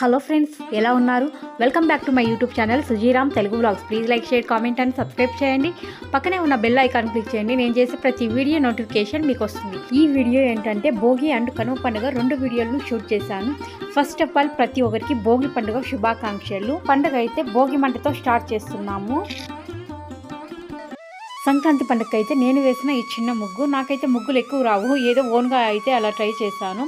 Hello friends ఎలా ఉన్నారు? Welcome back to my YouTube channel Sujiram Telugu vlogs please like share comment and subscribe చేయండి. పక్కనే ఉన్న bell icon click చేయండి. నేను చేసే ప్రతి వీడియో నోటిఫికేషన్ మీకు వస్తుంది. ఈ వీడియో ఏంటంటే భోగి అండ్ కనుమ పండుగ రెండు వీడియోలను షూట్ చేశాను. ఫస్ట్ ఆఫ్ ఆల్ ప్రతి ఒక్కరికి భోగి పండుగ శుభాకాంక్షలు. పండుగ అయితే భోగి మంటతో స్టార్ట్ చేస్తున్నాము. సంక్రాంతి పండుగ అయితే నేను వేసిన ఈ చిన్న ముగ్గు. నాకైతే ముగ్గులు ఎక్కువ రావు. ఏదో ఓన్గా అయితే అలా ట్రై చేశాను.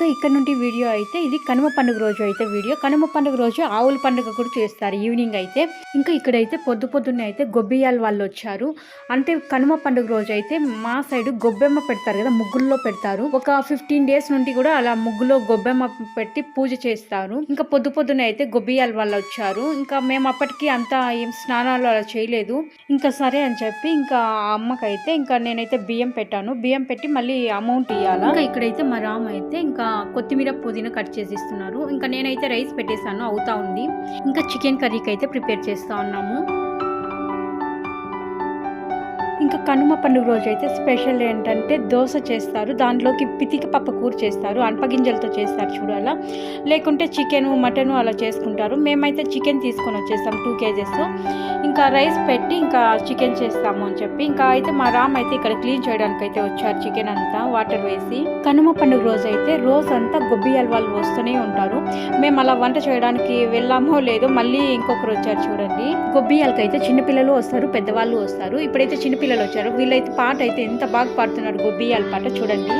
ఇంకా ఇక్కడ నుండి వీడియో అయితే ఇది కనుమ పండుగ రోజు అయితే వీడియో. కనుమ పండుగ రోజు ఆవుల పండుగ కూడా చేస్తారు. ఈవినింగ్ అయితే ఇంకా ఇక్కడైతే పొద్దు పొద్దున్నే అయితే గొబ్బియాల వాళ్ళు వచ్చారు. అంటే కనుమ పండుగ రోజు అయితే మా సైడ్ గొబ్బెమ్మ పెడతారు కదా ముగ్గుల్లో పెడతారు. ఒక ఫిఫ్టీన్ డేస్ నుండి కూడా అలా ముగ్గులో గొబ్బెమ్మ పెట్టి పూజ చేస్తారు. ఇంకా పొద్దు పొద్దున్నే అయితే గొబ్బియాల వాళ్ళు వచ్చారు. ఇంకా మేము అప్పటికి అంత ఏం స్నానాలు అలా చేయలేదు. ఇంకా సరే అని చెప్పి ఇంకా అమ్మకైతే ఇంకా నేనైతే బియ్యం పెట్టాను. బియ్యం పెట్టి మళ్ళీ అమౌంట్ ఇవ్వాలి ఇంకా ఇక్కడైతే మా రామ్ అయితే ఇంకా కొత్తిమీర పుదీనా కట్ చేసి ఇస్తున్నారు ఇంకా నేనైతే రైస్ పెట్టేశాను అవుతా ఉంది. ఇంకా చికెన్ కర్రీకి అయితే ప్రిపేర్ చేస్తా ఉన్నాము. ఇంకా కనుమ పండుగ రోజు అయితే స్పెషల్ ఏంటంటే దోశ చేస్తారు. దాంట్లోకి పితిక పప్ప కూర చేస్తారు. అనపగింజలతో చేస్తారు చూడాలా లేకుంటే చికెన్ మటన్ అలా చేసుకుంటారు. మేమైతే చికెన్ తీసుకొని వచ్చేస్తాం టూ కేజెస్ ఇంకా రైస్ పెట్టి ఇంకా చికెన్ చేస్తాము అని చెప్పి. ఇంకా అయితే మా రామ్ అయితే ఇక్కడ క్లీన్ చేయడానికి అయితే వచ్చారు చికెన్ అంతా వాటర్ వేసి. కనుమ పండుగ రోజు అయితే రోజు అంతా గొబ్బియాల వాళ్ళు వస్తూనే ఉంటారు. మేము అలా వంట చేయడానికి వెళ్ళామో లేదో మళ్ళీ ఇంకొకరు వచ్చారు చూడండి. గొబ్బియాలకైతే అయితే చిన్నపిల్లలు వస్తారు పెద్దవాళ్ళు వస్తారు. ఇప్పుడైతే చిన్నపిల్లలు వచ్చారు. వీళ్ళైతే పాట అయితే ఎంత బాగా పాడుతున్నారు గొబ్బియాల పాట చూడండి.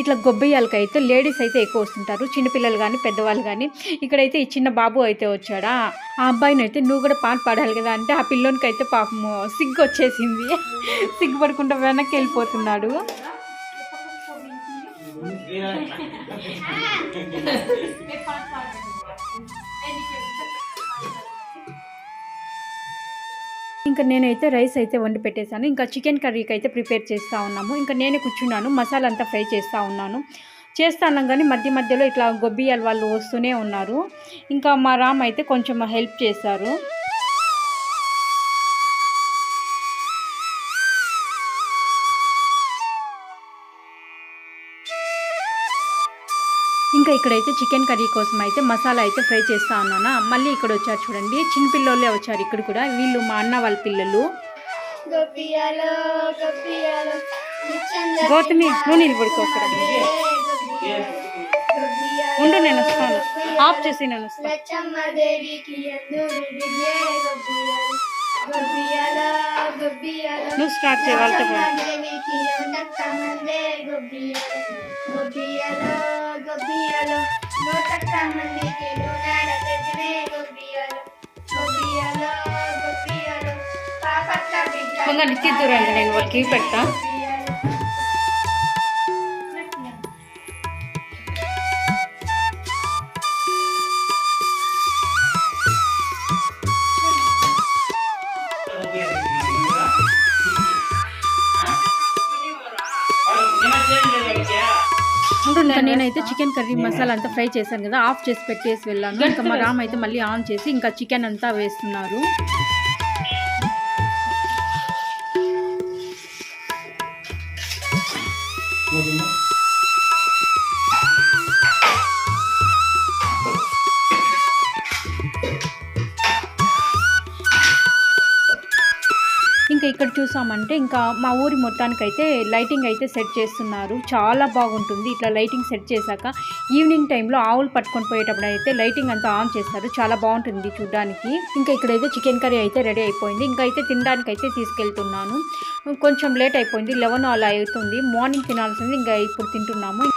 ఇట్లా గొబ్బయ్యాలకి అయితే లేడీస్ అయితే ఎక్కువ వస్తుంటారు చిన్నపిల్లలు కానీ పెద్దవాళ్ళు కానీ ఇక్కడైతే ఈ చిన్న బాబు అయితే వచ్చాడా? ఆ అబ్బాయిని అయితే నువ్వు కూడా పాట పాడాలి కదా అంటే ఆ పిల్లోనికి అయితే పాపము సిగ్గు వచ్చేసింది సిగ్గుపడకుండా వెనక్కి వెళ్ళిపోతున్నాడు. ఇంకా నేనైతే రైస్ అయితే వండి పెట్టేశాను. ఇంకా చికెన్ కర్రీకి అయితే ప్రిపేర్ చేస్తూ ఉన్నాము. ఇంకా నేనే కూర్చున్నాను. మసాలా అంతా ఫ్రై చేస్తూ ఉన్నాను. చేస్తాను కానీ మధ్య మధ్యలో ఇట్లా గొబ్బియాలు వాళ్ళు వస్తూనే ఉన్నారు. ఇంకా మా రామ్ అయితే కొంచెం హెల్ప్ చేశారు. ఇక్కడైతే చికెన్ కర్రీ కోసం అయితే మసాలా అయితే ఫ్రై చేస్తా ఉన్నానా. మళ్ళీ ఇక్కడ వచ్చారు చూడండి. చిన్నపిల్లలే వచ్చారు ఇక్కడ కూడా. వీళ్ళు మా అన్న వాళ్ళ పిల్లలు. గౌతమి నువ్వు నిలబడుకో అక్కడ. ఉండు నేను వస్తాను. ఆఫ్ చేసి నేను వస్తాను. నువ్వు స్టార్ట్ చేయి వాళ్ళతో తీద్దురండి నేను వాళ్ళకి పెడతా. ఇంకా నేనైతే చికెన్ కర్రీ మసాలా అంతా ఫ్రై చేశాను కదా ఆఫ్ చేసి పెట్టేసి వెళ్ళాను. ఇంకా మా రామ్ అయితే మళ్ళీ ఆన్ చేసి ఇంకా చికెన్ అంతా వేస్తున్నారు. చూసామంటే ఇంకా మా ఊరి మొత్తానికి అయితే లైటింగ్ అయితే సెట్ చేస్తున్నారు. చాలా బాగుంటుంది. ఇట్లా లైటింగ్ సెట్ చేశాక ఈవినింగ్ టైంలో ఆవులు పట్టుకొని పోయేటప్పుడు అయితే లైటింగ్ అంతా ఆన్ చేస్తారు. చాలా బాగుంటుంది చూడడానికి. ఇంకా ఇక్కడైతే చికెన్ కర్రీ అయితే రెడీ అయిపోయింది. ఇంకా అయితే తినడానికి అయితే తీసుకెళ్తున్నాను. కొంచెం లేట్ అయిపోయింది. లెవెన్ అలా అవుతుంది. మార్నింగ్ తినాల్సింది. ఇంకా ఇప్పుడు తింటున్నాము.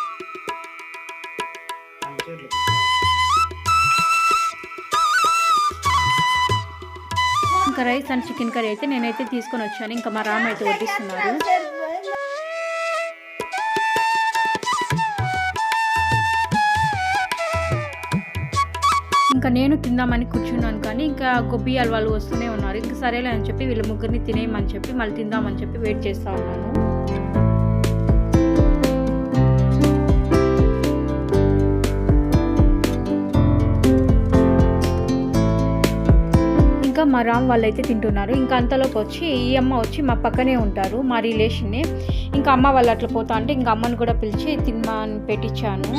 ఇంకా రైస్ అండ్ చికెన్ కర్రీ అయితే నేనైతే తీసుకొని వచ్చాను. ఇంకా మా రామ్ అయితే వడ్డిస్తున్నారు. ఇంకా నేను తిందామని కూర్చున్నాను కానీ ఇంకా గొబ్బియాలు వాళ్ళు వస్తూనే ఉన్నారు. ఇంకా సరేలే అని చెప్పి వీళ్ళ ముగ్గురిని తినేయమని చెప్పి మళ్ళీ తిందామని చెప్పి వెయిట్ చేస్తూ ఉన్నాను. మా రామ్ వాళ్ళు అయితే తింటున్నారు. ఇంకా అంతలోపు వచ్చి ఈ అమ్మ వచ్చి మా పక్కనే ఉంటారు మా రిలేషన్నే. ఇంకా అమ్మ వాళ్ళు అట్లా పోతా అంటే ఇంకా అమ్మని కూడా పిలిచి తినమని పెట్టించాను.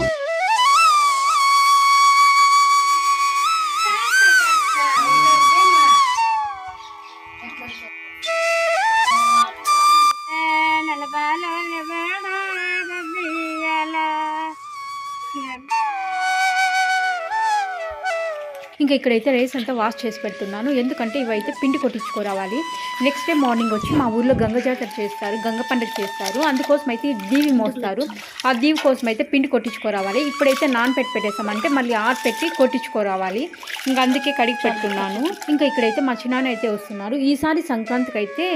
ఇంకా ఇక్కడైతే రైస్ అంతా వాష్ చేసి పెడుతున్నాను. ఎందుకంటే ఇవైతే పిండి కొట్టించుకోరావాలి. నెక్స్ట్ డే మార్నింగ్ వచ్చి మా ఊర్లో గంగ జాతర చేస్తారు గంగ పండుగ చేస్తారు. అందుకోసం అయితే దీవి మోస్తారు. ఆ దీవి కోసం అయితే పిండి కొట్టించుకోరావాలి. ఇప్పుడైతే నాన్ పెట్టి పెట్టేసామంటే మళ్ళీ ఆరు పెట్టి కొట్టించుకోరావాలి. ఇంకా అందుకే కడిగి పెడుతున్నాను. ఇంకా ఇక్కడైతే మా చిన్నాన్న అయితే వస్తున్నారు. ఈసారి సంక్రాంతికి అయితే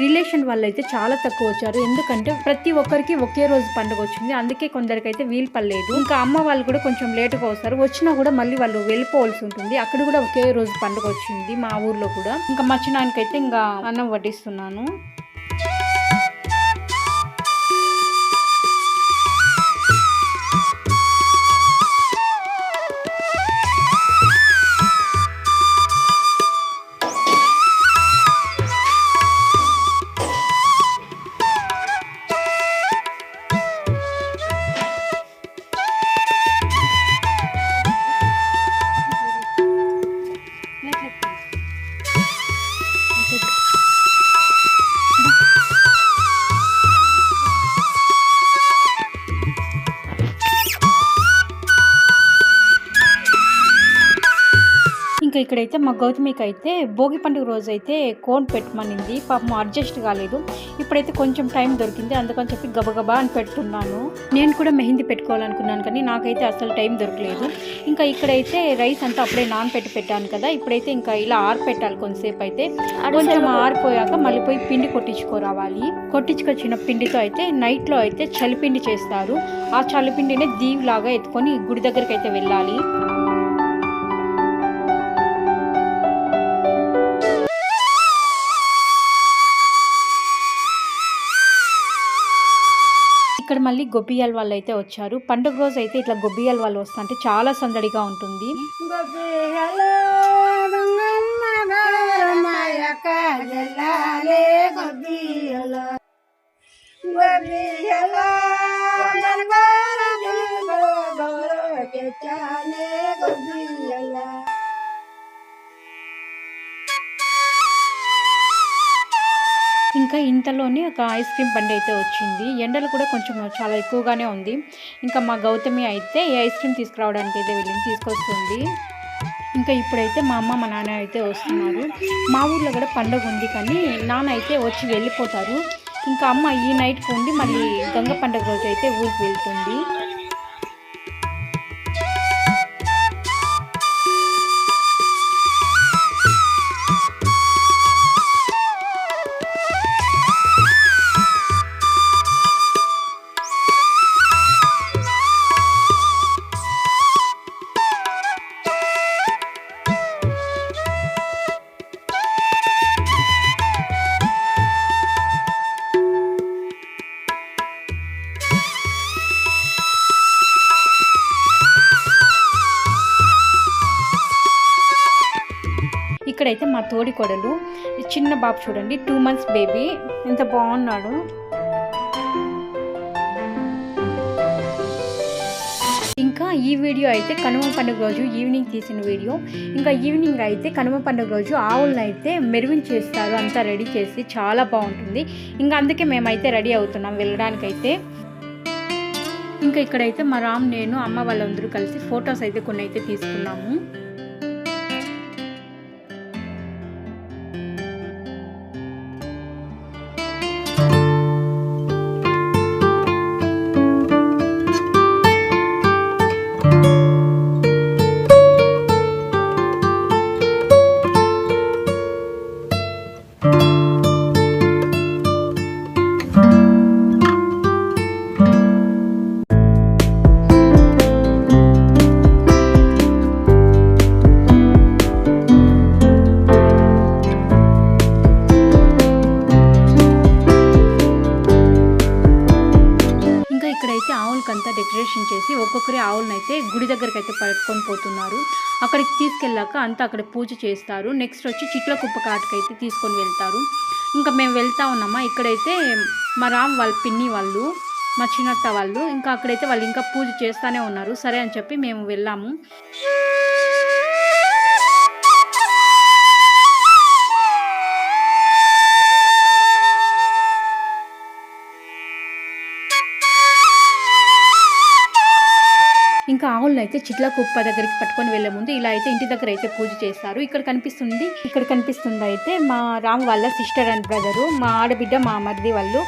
రిలేషన్ వాళ్ళు అయితే చాలా తక్కువ వచ్చారు. ఎందుకంటే ప్రతి ఒక్కరికి ఒకే రోజు పండుగ వచ్చింది. అందుకే కొందరికైతే వీలు పడలేదు. ఇంకా అమ్మ వాళ్ళు కూడా కొంచెం లేటుగా వస్తారు. వచ్చినా కూడా మళ్ళీ వాళ్ళు వెళ్ళిపోవాల్సి ఉంటుంది. అక్కడ కూడా ఒకే రోజు పండుగ వచ్చింది మా ఊర్లో కూడా. ఇంకా మా చిన్నానికైతే ఇంకా అన్నం వడ్డిస్తున్నాను. ఇంకా ఇక్కడైతే మా గౌతమికి అయితే భోగి పండుగ రోజు అయితే కోన్ పెట్టమనింది. పాపం అడ్జస్ట్ కాలేదు. ఇప్పుడైతే కొంచెం టైం దొరికింది. అందుకని చెప్పి గబగబా అని పెడుతున్నాను. నేను కూడా మెహందీ పెట్టుకోవాలనుకున్నాను కానీ నాకైతే అసలు టైం దొరకలేదు. ఇంకా ఇక్కడైతే రైస్ అంతా అప్పుడే నాన్ పెట్టి పెట్టాను కదా. ఇప్పుడైతే ఇంకా ఇలా ఆరు పెట్టాలి కొంతసేపు అయితే కొంచెం ఆరిపోయాక మళ్ళీ పోయి పిండి కొట్టించుకోరావాలి. కొట్టించుకొచ్చిన పిండితో అయితే నైట్లో అయితే చలిపిండి చేస్తారు. ఆ చలిపిండినే దీవిలాగా ఎత్తుకొని గుడి దగ్గరికి అయితే వెళ్ళాలి. ఇక్కడ మళ్ళీ గొబ్బియాల వాళ్ళు అయితే వచ్చారు పండుగ రోజు అయితే ఇట్లా గొబ్బియాల వాళ్ళు వస్తుంటే చాలా సందడిగా ఉంటుంది గొబ్బియలో ఇంకా ఇంతలోనే ఒక ఐస్ క్రీమ్ బండి అయితే వచ్చింది. ఎండలు కూడా కొంచెం చాలా ఎక్కువగానే ఉంది. ఇంకా మా గౌతమి అయితే ఈ ఐస్ క్రీమ్ తీసుకురావడానికి అయితే వెళ్ళింది తీసుకొస్తుంది. ఇంకా ఇప్పుడైతే మా అమ్మ మా నాన్న అయితే వస్తున్నారు. మా ఊర్లో కూడా పండుగ ఉంది కానీ నాన్న అయితే వచ్చి వెళ్ళిపోతారు. ఇంకా అమ్మ ఈ నైట్కి ఉండి మళ్ళీ గంగ పండుగ రోజు అయితే ఊరికి వెళ్తుంది. ఇక్కడైతే మా తోడి కొడలు చిన్న బాబు చూడండి టూ మంత్స్ బేబీ ఎంత బాగున్నాడు. ఇంకా ఈ వీడియో అయితే కనుమ పండుగ రోజు ఈవినింగ్ తీసిన వీడియో. ఇంకా ఈవినింగ్ అయితే కనుమ పండుగ రోజు ఆవులను అయితే మెరువిన్ చేస్తారు అంతా రెడీ చేసి చాలా బాగుంటుంది. ఇంకా అందుకే మేమైతే రెడీ అవుతున్నాం వెళ్ళడానికైతే. ఇంకా ఇక్కడైతే మా రామ్ నేను అమ్మ వాళ్ళందరూ కలిసి ఫొటోస్ అయితే కొన్ని అయితే తీసుకున్నాము. ఇంకా చేసి ఒక్కొక్కరి ఆవులను అయితే గుడి దగ్గరికి అయితే పట్టుకొని పోతున్నారు. అక్కడికి తీసుకెళ్ళాక అంతా అక్కడ పూజ చేస్తారు. నెక్స్ట్ వచ్చి చిట్ల కుప్ప కాటుకి తీసుకొని వెళ్తారు. ఇంకా మేము వెళ్తా ఉన్నామా? ఇక్కడైతే మా రామ్ వాళ్ళ పిన్ని వాళ్ళు మా చిన్నత్త వాళ్ళు ఇంకా అక్కడైతే వాళ్ళు ఇంకా పూజ చేస్తానే ఉన్నారు. సరే అని చెప్పి మేము వెళ్ళాము. ఇంకా ఆవులను అయితే చిట్ల కుప్ప దగ్గరికి పట్టుకొని వెళ్ళే ముందు ఇలా అయితే ఇంటి దగ్గర అయితే పూజ చేస్తారు. ఇక్కడ కనిపిస్తుంది ఇక్కడ కనిపిస్తుంది అయితే మా రామ్ వాళ్ళ సిస్టర్ అండ్ బ్రదరు మా ఆడబిడ్డ మా మరిది వాళ్ళు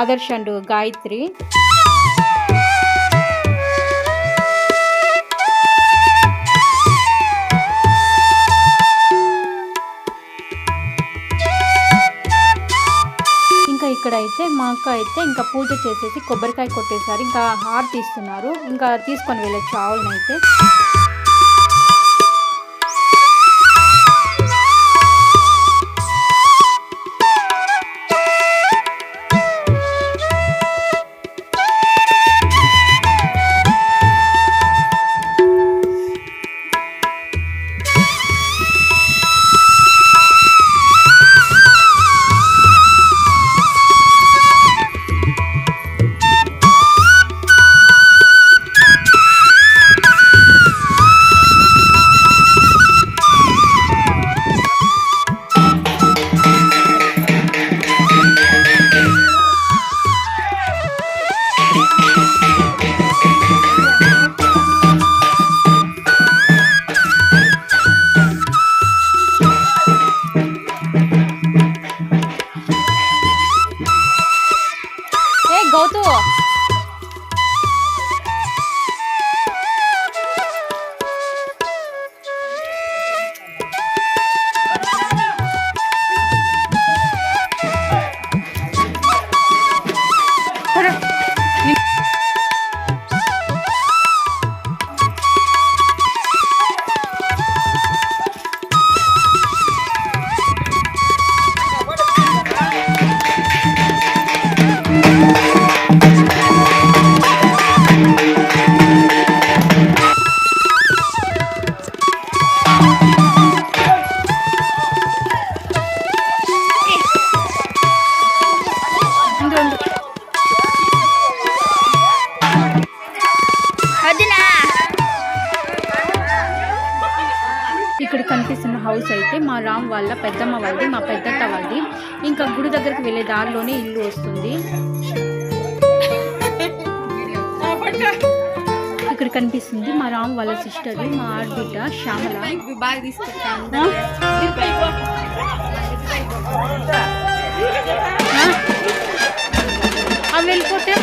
ఆదర్శ్ అండ్ గాయత్రి. ఇక్కడైతే ఇక్కడ అయితే మా అక్క అయితే ఇంకా పూజ చేసేసి కొబ్బరికాయ కొట్టేసారు ఇంకా హార్ తీస్తున్నారు ఇంకా తీసుకొని వెళ్ళొచ్చు ఆవులనైతే ఇక్కడ కనిపిస్తుంది మా రామ్ వాళ్ళ సిస్టర్ మా ఆడబిడ్డ శ్యామల? అవి వెళ్ళిపోతే?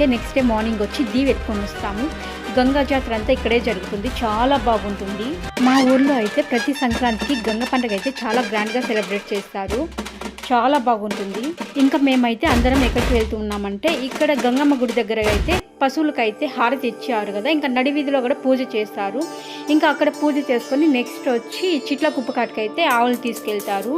అందుకే నెక్స్ట్ డే మార్నింగ్ వచ్చి దీవి ఎత్తుకొని వస్తాము. గంగా జాతర అంతా ఇక్కడే జరుగుతుంది. చాలా బాగుంటుంది. మా ఊర్లో అయితే ప్రతి సంక్రాంతికి గంగ పండుగ అయితే చాలా గ్రాండ్గా సెలబ్రేట్ చేస్తారు. చాలా బాగుంటుంది. ఇంకా మేమైతే అందరం ఎక్కడికి వెళ్తున్నామంటే ఇక్కడ గంగమ్మ గుడి దగ్గర అయితే పశువులకైతే హారతి ఇచ్చారు కదా. ఇంకా నడి వీధిలో కూడా పూజ చేస్తారు. ఇంకా అక్కడ పూజ చేసుకొని నెక్స్ట్ వచ్చి చిట్ల కుప్పకాటికైతే ఆవులు తీసుకెళ్తారు.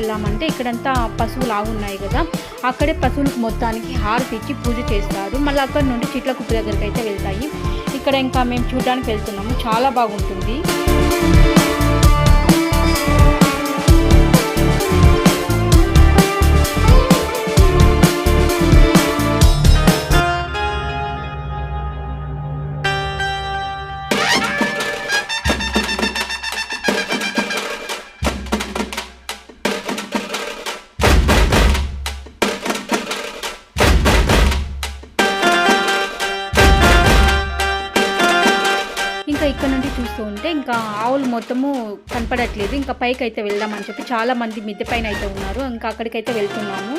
వెళ్ళామంటే ఇక్కడంతా పశువులు ఆగున్నాయి కదా. అక్కడే పశువులకు మొత్తానికి హారతి ఇచ్చి పూజ చేస్తారు. మళ్ళీ అక్కడ నుండి చిట్ల కుప్ప దగ్గరికి అయితే వెళ్తాయి. ఇక్కడ ఇంకా మేము చూడడానికి వెళ్తున్నాము. చాలా బాగుంటుంది. మొత్తము కనపడట్లేదు. ఇంకా పైకి అయితే వెళ్దామని చెప్పి చాలా మంది మిద్దె పైన అయితే ఉన్నారు. ఇంకా అక్కడికైతే వెళ్తున్నాము.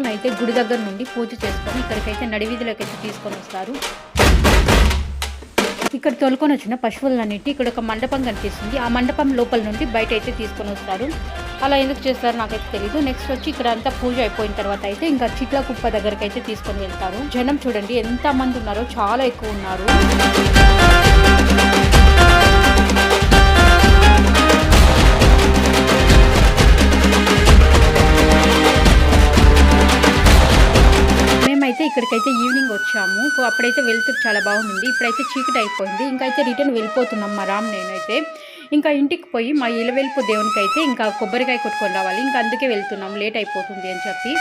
ఇంకా అయితే గుడి దగ్గర నుండి పూజ చేసుకొని ఇక్కడికైతే నడివీధిలోకి అయితే తీసుకొని వస్తారు. ఇక్కడ తోలుకొని వచ్చిన పశువులన్నిటి ఇక్కడ ఒక మండపం కనిపిస్తుంది. ఆ మండపం లోపల నుండి బయట అయితే తీసుకొని వస్తారు. అలా ఎందుకు చేస్తారు నాకైతే తెలియదు నెక్స్ట్ వచ్చి ఇక్కడ అంతా పూజ అయిపోయిన తర్వాత అయితే ఇంకా చిట్ల కుప్ప దగ్గరికి అయితే తీసుకొని వెళ్తారు. జనం చూడండి ఎంత మంది ఉన్నారో చాలా ఎక్కువ ఉన్నారు. ఇక్కడికైతే ఈవినింగ్ వచ్చాము. అప్పుడైతే వెళ్తూ చాలా బాగుంది. ఇప్పుడైతే చీకటి అయిపోయింది. ఇంకా అయితే రిటర్న్ వెళ్ళిపోతున్నాం మా రామ్ నేనైతే. ఇంకా ఇంటికి పోయి మా ఇలవెల్పు దేవునికి అయితే ఇంకా కొబ్బరికాయ కొట్టుకొని రావాలి. ఇంకా అందుకే వెళ్తున్నాం. లేట్ అయిపోతుంది అని చెప్పి.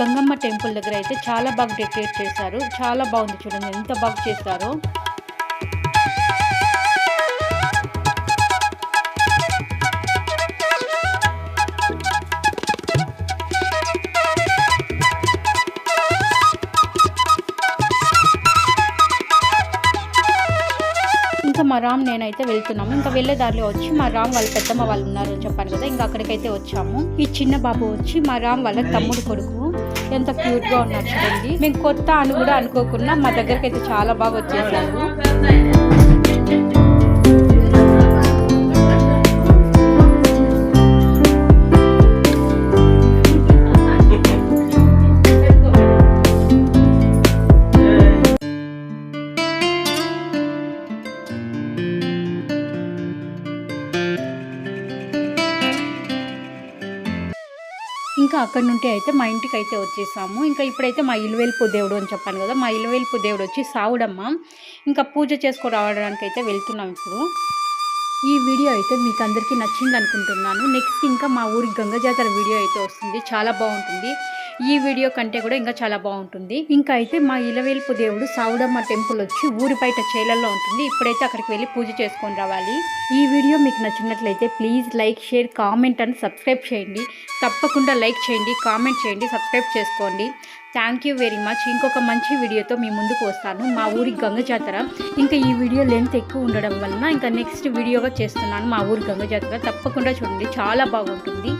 గంగమ్మ టెంపుల్ దగ్గర అయితే చాలా బాగా డెకరేట్ చేశారు. చాలా బాగుంది చూడండి ఎంత బాగా చేశారో. ఇంకా మా రామ్ నేనైతే వెళ్తున్నాము. ఇంకా వెళ్ళే దారిలో వచ్చి మా రామ్ వాళ్ళ పెద్దమ్మ వాళ్ళు ఉన్నారు చెప్పాను కదా ఇంకా అక్కడికైతే వచ్చాము. ఈ చిన్న బాబు వచ్చి మా రామ్ వాళ్ళ తమ్ముడు కొడుకు. ఎంత క్యూట్గా ఉన్నారు చూడండి. మేము కొత్త అని కూడా అనుకోకుండా మా దగ్గరికి అయితే చాలా బాగా వచ్చేసారు. అక్కడ నుండి అయితే మా ఇంటికి అయితే వచ్చేసాము. ఇంకా ఇప్పుడైతే మా ఇలువెల్పు దేవుడు అని చెప్పాను కదా మా ఇలువెల్పు దేవుడు వచ్చి సావుడమ్మ ఇంకా పూజ చేసుకొని రావడానికి అయితే వెళ్తున్నాం ఇప్పుడు. ఈ వీడియో అయితే మీకు అందరికీ నచ్చింది అనుకుంటున్నాను నెక్స్ట్ ఇంకా మా ఊరి గంగ జాతర వీడియో అయితే వస్తుంది. చాలా బాగుంటుంది. ఈ వీడియో కంటే కూడా ఇంకా చాలా బాగుంటుంది. ఇంకా అయితే మా ఇలవేల్పు దేవుడు సావుడమ్మ టెంపుల్ వచ్చి ఊరి బయట చేలల్లో ఉంటుంది. ఇప్పుడైతే అక్కడికి వెళ్ళి పూజ చేసుకొని రావాలి. ఈ వీడియో మీకు నచ్చినట్లయితే please like share comment and subscribe చేయండి. తప్పకుండా లైక్ చేయండి కామెంట్ చేయండి సబ్స్క్రైబ్ చేసుకోండి. థ్యాంక్ యూ వెరీ మచ్ ఇంకొక మంచి వీడియోతో మీ ముందుకు వస్తాను. మా ఊరి గంగ జాతర. ఇంకా ఈ వీడియో లెంత్ ఎక్కువ ఉండడం వలన ఇంకా నెక్స్ట్ వీడియోగా చేస్తున్నాను మా ఊరి గంగ జాతర. తప్పకుండా చూడండి. చాలా బాగుంటుంది.